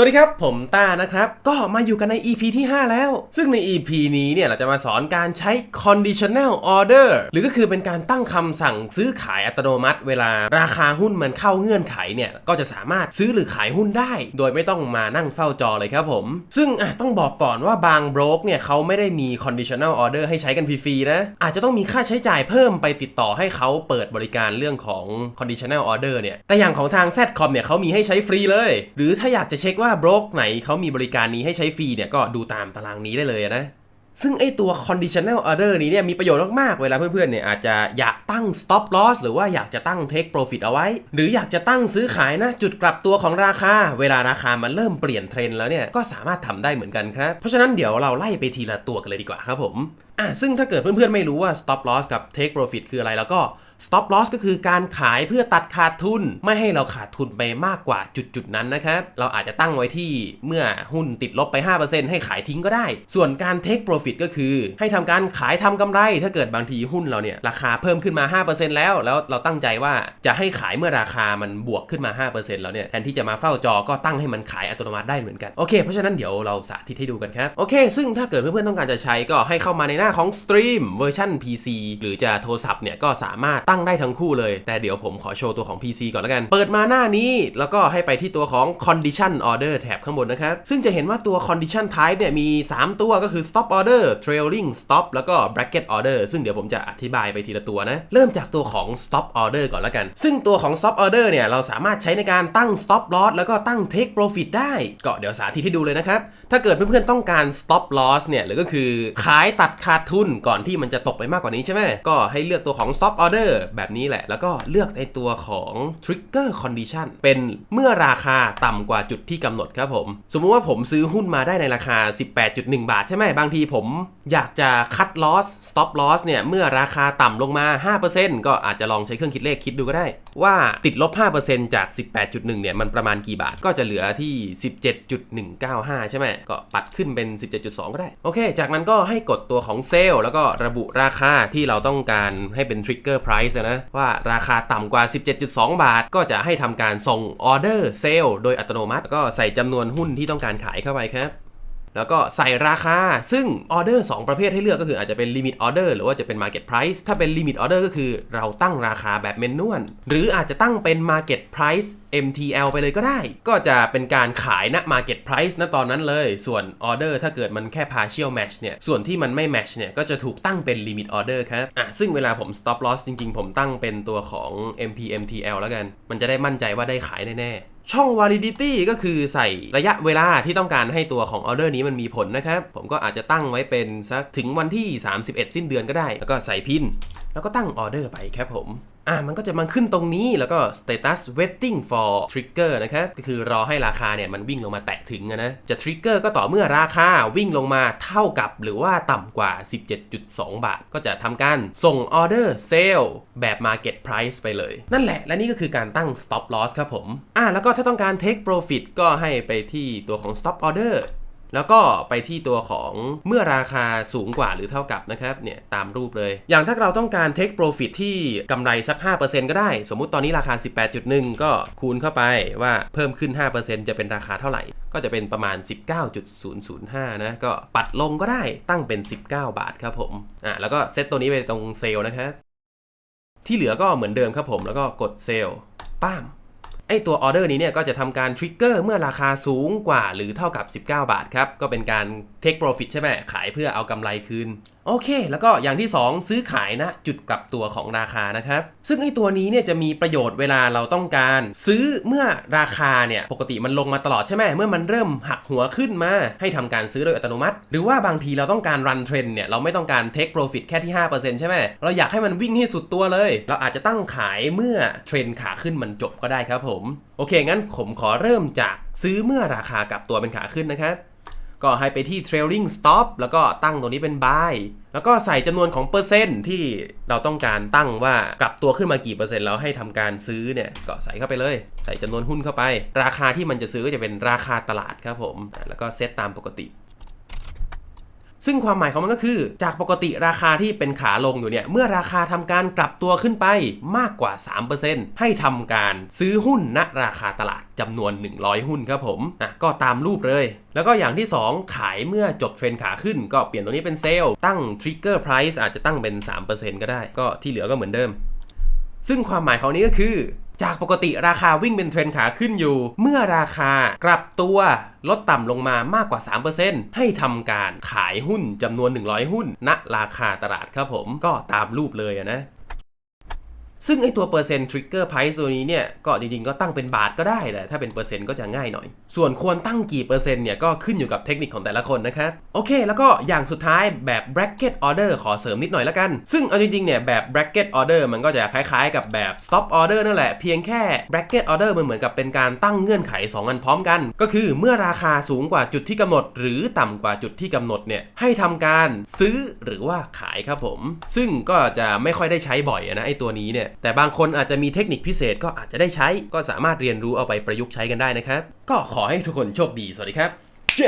สวัสดีครับผมต้านะครับ ก็มาอยู่กันใน EP ที่ 5 แล้ว ซึ่งใน EP นี้เนี่ยเราจะมาสอนการใช้ conditional order หรือก็คือเป็นการตั้งคำสั่งซื้อขายอัตโนมัติ เวลาราคาหุ้นมันเข้าเงื่อนไขเนี่ยก็จะสามารถซื้อหรือขายหุ้นได้ โดยไม่ต้องมานั่งเฝ้าจอเลยครับผม ซึ่งต้องบอกก่อนว่าบางโบรกเนี่ยเขาไม่ได้มี conditional order ให้ใช้กันฟรีๆนะอาจจะต้องมีค่าใช้จ่ายเพิ่มไปติดต่อให้เขาเปิดบริการเรื่องของ conditional order เนี่ยแต่อย่างของทาง Zcom เนี่ยเขามีให้ใช้ฟรีเลย หรือถ้าอยากจะเช็คว่าโบรกไหนเขามีบริการนี้ให้ใช้ฟรีเนี่ยก็ดูตามตารางนี้ได้เลยนะ ซึ่งไอตัว conditional order นี้เนี่ยมีประโยชน์มากๆ เวลาเพื่อนๆเนี่ยอาจจะอยากตั้ง stop loss หรือว่าอยากจะตั้ง take profit เอาไว้ หรืออยากจะตั้งซื้อขายนะจุดกลับตัวของราคา เวลาราคามันเริ่มเปลี่ยนเทรนด์แล้วเนี่ยก็สามารถทำได้เหมือนกันครับ เพราะฉะนั้นเดี๋ยวเราไล่ไปทีละตัวกันเลยดีกว่าครับผม อะซึ่งถ้าเกิดเพื่อนๆไม่รู้ว่า stop loss กับ take profit คืออะไรแล้วก็ stop loss ก็คือการขายเพื่อตัดขาดทุน ไม่ให้เราขาดทุนไปมากกว่าจุดจุดๆนั้นนะครับ เราอาจจะตั้งไว้ที่เมื่อหุ้นติดลบไป 5%ให้ขายทิ้งก็ได้ ส่วนการ take profit ก็คือ ให้ทำการขายทำกำไร ถ้าเกิดบางทีหุ้นเราเนี่ย ราคาเพิ่มขึ้นมา 5%แล้ว แล้วเราตั้งใจว่าจะให้ขายเมื่อราคามันบวกขึ้นมา 5%แล้วเนี่ยแทนที่จะมาเฝ้าจอก็ตั้งให้มันขายอัตโนมัติได้เหมือนกันโอเคเพราะฉะนั้นเดี๋ยวเราสาธิตให้ดูกันครับโอเค ซึ่งถ้าเกิดเพื่อนๆต้องการจะใช้ก็ให้เข้ามาในหน้าของ stream เวอร์ชัน PC หรือจะโทรศัพท์เนี่ยก็สามารถตั้งได้ทั้งคู่เลย แต่เดี๋ยวผมขอโชว์ตัวของ PC ก่อนแล้วกัน เปิดมาหน้านี้แล้วก็ให้ไปที่ตัวของ condition order แถบข้างบนนะครับ ซึ่งจะเห็นว่าตัว condition type เนี่ยมี 3 ตัวก็คือ stop order trailing stop แล้วก็ bracket order ซึ่งเดี๋ยวผมจะอธิบายไปทีละตัวนะ เริ่มจากตัวของ stop order ก่อนแล้วกัน ซึ่งตัวของ stop order เนี่ยเราสามารถใช้ในการตั้ง stop loss แล้วก็ตั้ง take profit ได้ ก็เดี๋ยวสาธิตให้ดูเลยนะครับ ถ้าเกิดเพื่อนๆต้องการ stop loss เนี่ยหรือก็คือขายตัดขาดทุนก่อนที่มันจะตกไปมากกว่านี้ใช่ไหมก็ให้เลือกตัวของ stop order แบบนี้แหละ แล้วก็เลือกในตัวของ trigger condition เป็นเมื่อราคาต่ำกว่าจุดที่กำหนดครับผม สมมุติว่าผมซื้อหุ้นมาได้ในราคา 18.1 บาทใช่ไหมบางทีผมอยากจะ cut loss stop loss เนี่ย เมื่อราคาต่ำลงมา 5%ก็อาจจะลองใช้เครื่องคิดเลขคิดดูก็ได้ ว่าติดลบ 5%จาก 18.1 เนี่ย มันประมาณกี่บาทก็จะเหลือที่ 17.195 ใช่ไหมก็ปัดขึ้นเป็น 17.2 ก็ได้ โอเค จากนั้นก็ให้กดตัวของเซลแล้วก็ระบุราคาที่เราต้องการให้เป็น trigger price อะนะว่าราคาต่ำกว่า 17.2 บาท ก็จะให้ทำการส่งออเดอร์เซลโดยอัตโนมัติ ก็ใส่จำนวนหุ้นที่ต้องการขายเข้าไปครับ แล้วก็ใส่ราคา ซึ่งออเดอร์2ประเภทให้เลือกก็คืออาจจะเป็น Limit Order หรือว่าจะเป็น Market Price ถ้าเป็น Limit Order ก็คือเราตั้งราคาแบบเมนนวลหรืออาจจะตั้งเป็น Market Price MTL ไปเลยก็ได้ ก็จะเป็นการขายณ Market Price ณตอนนั้นเลย ส่วนออเดอร์ถ้าเกิดมันแค่ partial match เนี่ย ส่วนที่มันไม่ match เนี่ย ก็จะถูกตั้งเป็น Limit Order ครับ อะ ซึ่งเวลาผม stop loss จริงๆ ผมตั้งเป็นตัวของ MP MTL แล้วกัน มันจะได้มั่นใจว่าได้ขายแน่ๆ ช่อง validity ก็คือใส่ระยะเวลาที่ต้องการให้ตัวของออเดอร์นี้มันมีผลนะครับ ผมก็อาจจะตั้งไว้เป็นสักถึงวันที่ 31 สิ้นเดือนก็ได้ แล้วก็ใส่พิน แล้วก็ตั้งออเดอร์ไปครับผม อะมันก็จะมาขึ้นตรงนี้แล้วก็ status waiting for trigger นะครับก็คือรอให้ราคาเนี่ยมันวิ่งลงมาแตะถึงนะจะ trigger ก็ต่อเมื่อราคาวิ่งลงมาเท่ากับหรือว่าต่ำกว่า 17.2 บาท ก็จะทำการส่งออเดอร์เซลล์แบบ market price ไปเลย นั่นแหละ และนี่ก็คือการตั้ง stop loss ครับผม อะแล้วก็ถ้าต้องการ take profit ก็ให้ไปที่ตัวของ stop order แล้วก็ไปที่ตัวของเมื่อราคาสูงกว่าหรือเท่ากับนะครับเนี่ยตามรูปเลย อย่างถ้าเราต้องการ take profit ที่กำไรสัก 5%ก็ได้ สมมุติตอนนี้ราคา 18.1 ก็คูณเข้าไปว่าเพิ่มขึ้น 5%จะเป็นราคาเท่าไหร่ ก็จะเป็นประมาณ 19.005 นะ ก็ปัดลงก็ได้ตั้งเป็น 19 บาทครับผมอะแล้วก็เซตตัวนี้ไปตรงเซลล์นะครับที่เหลือก็เหมือนเดิมครับผมแล้วก็กดเซลล์ป้าม ไอตัวออเดอร์นี้เนี่ยก็จะทำการทริกเกอร์เมื่อราคาสูงกว่าหรือเท่ากับ 19 บาทครับ ก็เป็นการเทคโปรฟิตใช่ไหมขายเพื่อเอากำไรคืน โอเค แล้วก็อย่างที่ 2 ซื้อขายนะจุดกลับตัวของราคานะครับ ซึ่งไอ้ตัวนี้เนี่ยจะมีประโยชน์เวลาเราต้องการ ซื้อเมื่อราคาเนี่ยปกติมันลงมาตลอดใช่ไหมเมื่อมันเริ่มหักหัวขึ้นมา ให้ทำการซื้อโดยอัตโนมัติ หรือว่าบางทีเราต้องการรันเทรนเนี่ยเราไม่ต้องการ take profit แค่ที่ 5%ใช่ไหมเราอยากให้มันวิ่งให้สุดตัวเลย เราอาจจะตั้งขายเมื่อเทรนขาขึ้นมันจบก็ได้ครับผม โอเคงั้นผมขอเริ่มจากซื้อเมื่อราคากลับตัวเป็นขาขึ้นนะครับ ก็ให้ไปที่ trailing stop แล้วก็ตั้งตัวนี้เป็น buy แล้วก็ใส่จำนวนของเปอร์เซ็นต์ที่เราต้องการตั้งว่ากลับตัวขึ้นมากี่เปอร์เซ็นต์แล้วให้ทำการซื้อเนี่ยก็ใส่เข้าไปเลย ใส่จำนวนหุ้นเข้าไป ราคาที่มันจะซื้อก็จะเป็นราคาตลาดครับผม แล้วก็เซตตามปกติ ซึ่งความหมายของมันก็คือ จากปกติราคาที่เป็นขาลงอยู่เนี่ย เมื่อราคาทำการกลับตัวขึ้นไปมากกว่า 3%ให้ทำการซื้อหุ้นณราคาตลาดจำนวน 100 หุ้นครับผมอะก็ตามรูปเลย แล้วก็อย่างที่ 2 ขายเมื่อจบเทรนขาขึ้น ก็เปลี่ยนตรงนี้เป็นเซลล์ตั้ง trigger price อาจจะตั้งเป็น 3%ก็ได้ ก็ที่เหลือก็เหมือนเดิม ซึ่งความหมายของนี้ก็คือ จากปกติราคาวิ่งเป็นเทรนขาขึ้นอยู่ เมื่อราคากลับตัวลดต่ำลงมามากกว่า 3%ให้ทำการขายหุ้นจำนวน 100 หุ้นณราคาตลาดครับผมก็ตามรูปเลยนะ ซึ่งไอตัวเปอร์เซ็นต์ทริกเกอร์ไพรซ์ตัวนี้เนี่ยก็จริงๆก็ตั้งเป็นบาทก็ได้แหละถ้าเป็นเปอร์เซ็นต์ก็จะง่ายหน่อย ส่วนควรตั้งกี่เปอร์เซ็นต์เนี่ยก็ขึ้นอยู่กับเทคนิคของแต่ละคนนะครับโอเค แล้วก็อย่างสุดท้ายแบบ bracket order ขอเสริมนิดหน่อยละกัน ซึ่งเอาจริงๆเนี่ยแบบ bracket order มันก็จะคล้ายๆ กับแบบ stop order นั่นแหละเพียงแค่ bracket order มันเหมือนกับเป็นการตั้งเงื่อนไข 2 อันพร้อมกัน ก็คือเมื่อราคาสูงกว่าจุดที่กำหนด หรือต่ำกว่าจุดที่กำหนดเนี่ยให้ทำการซื้อหรือว่าขายครับผม ซึ่งก็จะไม่ค่อยได้ใช้บ่อยนะไอตัวนี้เนี่ยแต่บางคนอาจจะมีเทคนิคพิเศษก็อาจจะได้ใช้ ก็สามารถเรียนรู้เอาไปประยุกต์ใช้กันได้นะครับ ก็ขอให้ทุกคนโชคดี สวัสดีครับ เจ